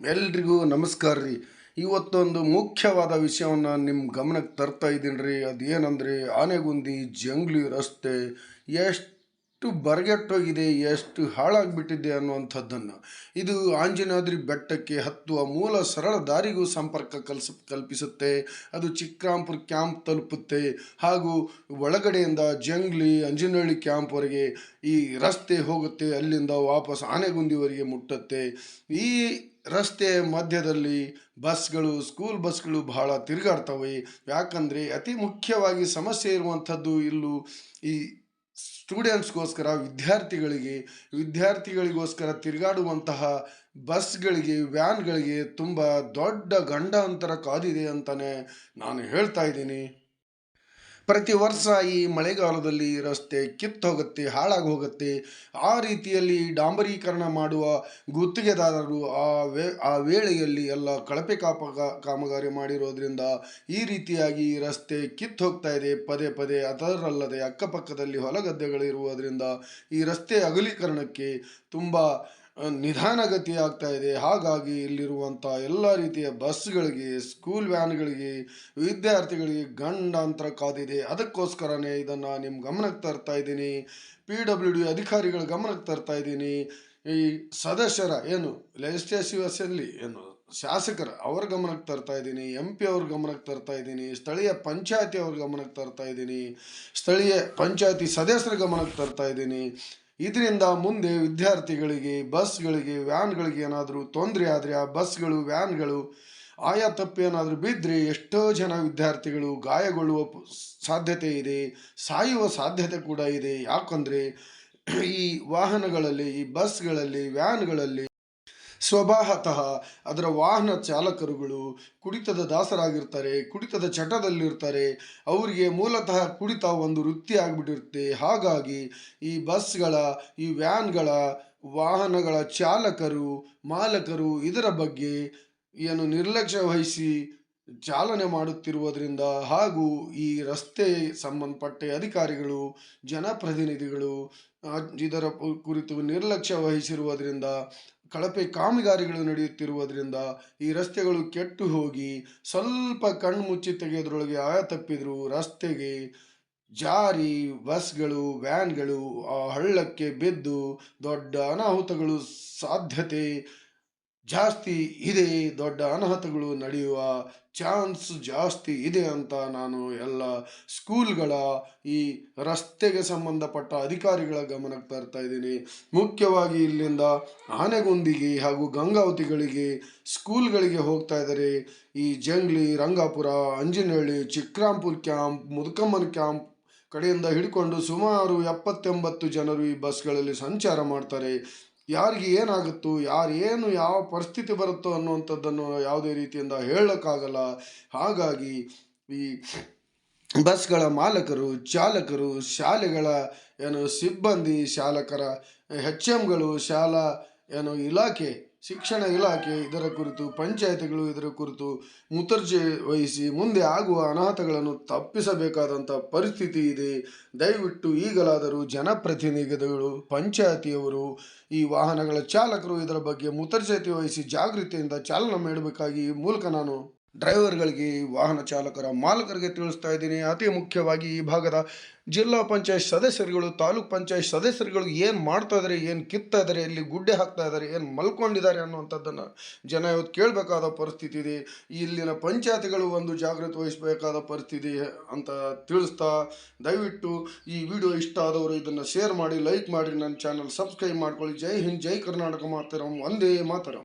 ಎಲ್ರಿಗೂ ನಮಸ್ಕಾರ ರೀ. ಇವತ್ತೊಂದು ಮುಖ್ಯವಾದ ವಿಷಯವನ್ನು ನಿಮ್ಮ ಗಮನಕ್ಕೆ ತರ್ತಾ ಇದ್ದೀನಿ ರೀ ಅದೇನಂದರೆ ಆನೆಗುಂದಿ ಜಂಗ್ಲಿ ರಸ್ತೆ ಎಷ್ಟು ಬರಗೆಟ್ಟೋಗಿದೆ, ಎಷ್ಟು ಹಾಳಾಗಿಬಿಟ್ಟಿದೆ ಅನ್ನುವಂಥದ್ದನ್ನು. ಇದು ಆಂಜನಾದ್ರಿ ಬೆಟ್ಟಕ್ಕೆ ಹತ್ತುವ ಮೂಲ ಸರಳ ದಾರಿಗೂ ಸಂಪರ್ಕ ಕಲ್ಸ, ಕಲ್ಪಿಸುತ್ತೆ. ಅದು ಚಿಕ್ರಾಂಪುರ ಕ್ಯಾಂಪ್ ತಲುಪುತ್ತೆ. ಹಾಗೂ ಒಳಗಡೆಯಿಂದ ಜಂಗ್ಲಿ, ಅಂಜನಹಳ್ಳಿ ಕ್ಯಾಂಪ್ವರೆಗೆ ಈ ರಸ್ತೆ ಹೋಗುತ್ತೆ. ಅಲ್ಲಿಂದ ವಾಪಸ್ ಆನೆಗುಂದಿವರೆಗೆ ಮುಟ್ಟುತ್ತೆ. ಈ ರಸ್ತೆ ಮಧ್ಯದಲ್ಲಿ ಬಸ್ಗಳು, ಸ್ಕೂಲ್ ಬಸ್ಗಳು ಬಹಳ ತಿರುಗಾಡ್ತವೆ. ಯಾಕಂದರೆ ಅತಿ ಮುಖ್ಯವಾಗಿ ಸಮಸ್ಯೆ ಇರುವಂಥದ್ದು ಇಲ್ಲೂ ಈ ಸ್ಟೂಡೆಂಟ್ಸ್ಗೋಸ್ಕರ ವಿದ್ಯಾರ್ಥಿಗಳಿಗೆ ವಿದ್ಯಾರ್ಥಿಗಳಿಗೋಸ್ಕರ ತಿರುಗಾಡುವಂತಹ ಬಸ್ಗಳಿಗೆ ವ್ಯಾನ್ಗಳಿಗೆ ತುಂಬ ದೊಡ್ಡ ಗಂಡಾಂತರ ಕಾದಿದೆ ಅಂತಲೇ ನಾನು ಹೇಳ್ತಾ ಇದ್ದೀನಿ. ಪ್ರತಿ ವರ್ಷ ಈ ಮಳೆಗಾಲದಲ್ಲಿ ರಸ್ತೆ ಕಿತ್ತು ಹೋಗುತ್ತೆ, ಹಾಳಾಗಿ ಹೋಗುತ್ತೆ. ಆ ರೀತಿಯಲ್ಲಿ ಡಾಂಬರೀಕರಣ ಮಾಡುವ ಗುತ್ತಿಗೆದಾರರು ಆ ವೇ, ಆ ವೇಳೆಯಲ್ಲಿ ಎಲ್ಲ ಕಳಪೆ ಕಾಪ, ಕಾಮಗಾರಿ ಮಾಡಿರೋದ್ರಿಂದ ಈ ರೀತಿಯಾಗಿ ರಸ್ತೆ ಕಿತ್ತು ಹೋಗ್ತಾ ಇದೆ. ಪದೇ ಪದೇ ಅದರಲ್ಲದೆ ಅಕ್ಕಪಕ್ಕದಲ್ಲಿ ಹೊಲಗದ್ದೆಗಳಿರುವುದರಿಂದ ಈ ರಸ್ತೆ ಅಗಲೀಕರಣಕ್ಕೆ ತುಂಬ ನಿಧಾನಗತಿ ಆಗ್ತಾ ಇದೆ ಹಾಗಾಗಿ ಇಲ್ಲಿರುವಂಥ ಎಲ್ಲ ರೀತಿಯ ಬಸ್ಗಳಿಗೆ, ಸ್ಕೂಲ್ ವ್ಯಾನ್ಗಳಿಗೆ, ವಿದ್ಯಾರ್ಥಿಗಳಿಗೆ ಗಂಡಾಂತರ ಕಾದಿದೆ. ಅದಕ್ಕೋಸ್ಕರನೇ ಇದನ್ನು ನಿಮ್ಮ ಗಮನಕ್ಕೆ ತರ್ತಾ ಇದ್ದೀನಿ ಪಿ ಡಬ್ಲ್ಯೂ ಡಿ ಅಧಿಕಾರಿಗಳ ಗಮನಕ್ಕೆ ತರ್ತಾ ಇದ್ದೀನಿ ಈ ಸದಸ್ಯರ ಏನು ಲೆಜಿಸ್ಲೇಟಿವ್ ಅಸೆಂಬ್ಲಿ ಏನು, ಶಾಸಕರ ಅವ್ರ ಗಮನಕ್ಕೆ ತರ್ತಾ ಇದ್ದೀನಿ ಎಂ ಪಿ ಅವ್ರ ಗಮನಕ್ಕೆ ತರ್ತಾ ಇದ್ದೀನಿ ಸ್ಥಳೀಯ ಪಂಚಾಯತಿ ಅವ್ರ ಗಮನಕ್ಕೆ ತರ್ತಾ ಇದ್ದೀನಿ ಸ್ಥಳೀಯ ಪಂಚಾಯತಿ ಸದಸ್ಯರ ಗಮನಕ್ಕೆ ತರ್ತಾ ಇದ್ದೀನಿ ಇದರಿಂದ ಮುಂದೆ ವಿದ್ಯಾರ್ಥಿಗಳಿಗೆ, ಬಸ್ಗಳಿಗೆ, ವ್ಯಾನ್ಗಳಿಗೆ ಏನಾದರೂ ತೊಂದರೆ ಆದರೆ ಆ ಬಸ್ಗಳು, ವ್ಯಾನ್ಗಳು, ಆಯಾ ತಪ್ಪು ಏನಾದರೂ ಬಿದ್ದರೆ ಎಷ್ಟೋ ಜನ ವಿದ್ಯಾರ್ಥಿಗಳು ಗಾಯಗೊಳ್ಳುವ ಸಾಧ್ಯತೆ ಇದೆ, ಸಾಯುವ ಸಾಧ್ಯತೆ ಕೂಡ ಇದೆ. ಯಾಕಂದರೆ ಈ ವಾಹನಗಳಲ್ಲಿ, ಈ ಬಸ್ಗಳಲ್ಲಿ, ವ್ಯಾನ್ಗಳಲ್ಲಿ ಸ್ವಭಾವತಃ ಅದರ ವಾಹನ ಚಾಲಕರುಗಳು ಕುಡಿತದ ದಾಸರಾಗಿರ್ತಾರೆ, ಕುಡಿತದ ಚಟದಲ್ಲಿರ್ತಾರೆ. ಅವರಿಗೆ ಮೂಲತಃ ಕುಡಿತ ಒಂದು ವೃತ್ತಿ ಆಗಿಬಿಟ್ಟಿರುತ್ತೆ. ಹಾಗಾಗಿ ಈ ಬಸ್ಗಳ, ಈ ವ್ಯಾನ್ಗಳ ವಾಹನಗಳ ಚಾಲಕರು, ಮಾಲಕರು ಇದರ ಬಗ್ಗೆ ಏನು ನಿರ್ಲಕ್ಷ್ಯ ವಹಿಸಿ ಚಾಲನೆ ಮಾಡುತ್ತಿರುವುದರಿಂದ ಹಾಗೂ ಈ ರಸ್ತೆ ಸಂಬಂಧಪಟ್ಟ ಅಧಿಕಾರಿಗಳು, ಜನಪ್ರತಿನಿಧಿಗಳು ಇದರ ಕುರಿತು ನಿರ್ಲಕ್ಷ್ಯ ವಹಿಸಿರುವುದರಿಂದ, ಕಳಪೆ ಕಾಮಗಾರಿಗಳು ನಡೆಯುತ್ತಿರುವುದರಿಂದ ಈ ರಸ್ತೆಗಳು ಕೆಟ್ಟು ಹೋಗಿ ಸ್ವಲ್ಪ ಕಣ್ಣು ಮುಚ್ಚಿ ತೆಗೆಯೋದ್ರೊಳಗೆ ಆಯ ತಪ್ಪಿದ್ರು ರಸ್ತೆಗೆ ಜಾರಿ ಬಸ್ಗಳು, ವ್ಯಾನ್ಗಳು ಆ ಹಳ್ಳಕ್ಕೆ ಬಿದ್ದು ದೊಡ್ಡ ಅನಾಹುತಗಳು ಸಾಧ್ಯತೆ ಜಾಸ್ತಿ ಇದೆ, ದೊಡ್ಡ ಅನಾಹುತಗಳು ನಡೆಯುವ ಚಾನ್ಸ್ ಜಾಸ್ತಿ ಇದೆ ಅಂತ ನಾನು ಎಲ್ಲ ಸ್ಕೂಲ್ಗಳ ಈ ರಸ್ತೆಗೆ ಸಂಬಂಧಪಟ್ಟ ಅಧಿಕಾರಿಗಳ ಗಮನಕ್ಕೆ ತರ್ತಾ ಇದ್ದೀನಿ. ಮುಖ್ಯವಾಗಿ ಇಲ್ಲಿಂದ ಆನೆಗೊಂದಿಗೆ ಹಾಗೂ ಗಂಗಾವತಿಗಳಿಗೆ, ಸ್ಕೂಲ್ಗಳಿಗೆ ಹೋಗ್ತಾ ಇದ್ದಾರೆ. ಈ ಜಂಗ್ಲಿ, ರಂಗಾಪುರ, ಅಂಜನಹಳ್ಳಿ, ಚಿಕ್ರಾಂಪುರ್ ಕ್ಯಾಂಪ್, ಮುದುಕಮ್ಮನ ಕ್ಯಾಂಪ್ ಕಡೆಯಿಂದ ಹಿಡ್ಕೊಂಡು ಸುಮಾರು ಎಪ್ಪತ್ತೆಂಬತ್ತು ಜನರು ಈ ಬಸ್ಗಳಲ್ಲಿ ಸಂಚಾರ ಮಾಡ್ತಾರೆ. ಯಾರಿಗೆ ಏನಾಗುತ್ತೋ, ಯಾರು ಏನು ಯಾವ ಪರಿಸ್ಥಿತಿ ಬರುತ್ತೋ ಅನ್ನುವಂಥದ್ದನ್ನು ಯಾವುದೇ ರೀತಿಯಿಂದ ಹೇಳೋಕ್ಕಾಗಲ್ಲ. ಹಾಗಾಗಿ ಈ ಬಸ್ಗಳ ಮಾಲಕರು, ಚಾಲಕರು, ಶಾಲೆಗಳ ಏನು ಸಿಬ್ಬಂದಿ, ಶಾಲಕರ ಹೆಚ್ ಎಮ್ಗಳು ಶಾಲಾ ಏನು ಇಲಾಖೆ ಶಿಕ್ಷಣ ಇಲಾಖೆ ಇದರ ಕುರಿತು, ಪಂಚಾಯತಿಗಳು ಇದರ ಕುರಿತು ಮುತರ್ಜೆ ವಹಿಸಿ ಮುಂದೆ ಆಗುವ ಅನಾಹುತಗಳನ್ನು ತಪ್ಪಿಸಬೇಕಾದಂಥ ಪರಿಸ್ಥಿತಿ ಇದೆ. ದಯವಿಟ್ಟು ಈಗಲಾದರೂ ಜನಪ್ರತಿನಿಧಿಗಳು, ಪಂಚಾಯತಿಯವರು, ಈ ವಾಹನಗಳ ಚಾಲಕರು ಇದರ ಬಗ್ಗೆ ಮುತರ್ಜತೆ ವಹಿಸಿ ಜಾಗೃತಿಯಿಂದ ಚಾಲನೆ ಮಾಡಬೇಕಾಗಿ ಮೂಲಕ ನಾನು ಡ್ರೈವರ್ಗಳಿಗೆ ವಾಹನ ಚಾಲಕರ ಮಾಲಕರಿಗೆ ತಿಳಿಸ್ತಾ ಇದ್ದೀನಿ. ಅತಿ ಮುಖ್ಯವಾಗಿ ಈ ಭಾಗದ ಜಿಲ್ಲಾ ಪಂಚಾಯತ್ ಸದಸ್ಯರುಗಳು, ತಾಲೂಕ್ ಪಂಚಾಯತ್ ಸದಸ್ಯರುಗಳು ಏನು ಮಾಡ್ತಾ ಇದ್ದಾರೆ ಏನು ಕಿತ್ತಾ ಇದ್ದಾರೆ ಎಲ್ಲಿ ಗುಡ್ಡೆ ಹಾಕ್ತಾ ಇದ್ದಾರೆ ಏನು ಮಲ್ಕೊಂಡಿದ್ದಾರೆ ಅನ್ನುವಂಥದ್ದನ್ನು ಜನ ಇವತ್ತು ಕೇಳಬೇಕಾದ ಪರಿಸ್ಥಿತಿ ಇದೆ. ಇಲ್ಲಿನ ಪಂಚಾಯತ್ಗಳು ಒಂದು ಜಾಗೃತಿ ವಹಿಸಬೇಕಾದ ಪರಿಸ್ಥಿತಿ ಅಂತ ತಿಳಿಸ್ತಾ ದಯವಿಟ್ಟು ಈ ವಿಡಿಯೋ ಇಷ್ಟ ಆದವರು ಇದನ್ನು ಶೇರ್ ಮಾಡಿ, ಲೈಕ್ ಮಾಡಿ, ನನ್ನ ಚಾನಲ್ ಸಬ್ಸ್ಕ್ರೈಬ್ ಮಾಡ್ಕೊಳ್ಳಿ. ಜೈ ಹಿಂದ್, ಜೈ ಕರ್ನಾಟಕ ಮಾತರಂ. ಒಂದೇ ಮಾತರಂ.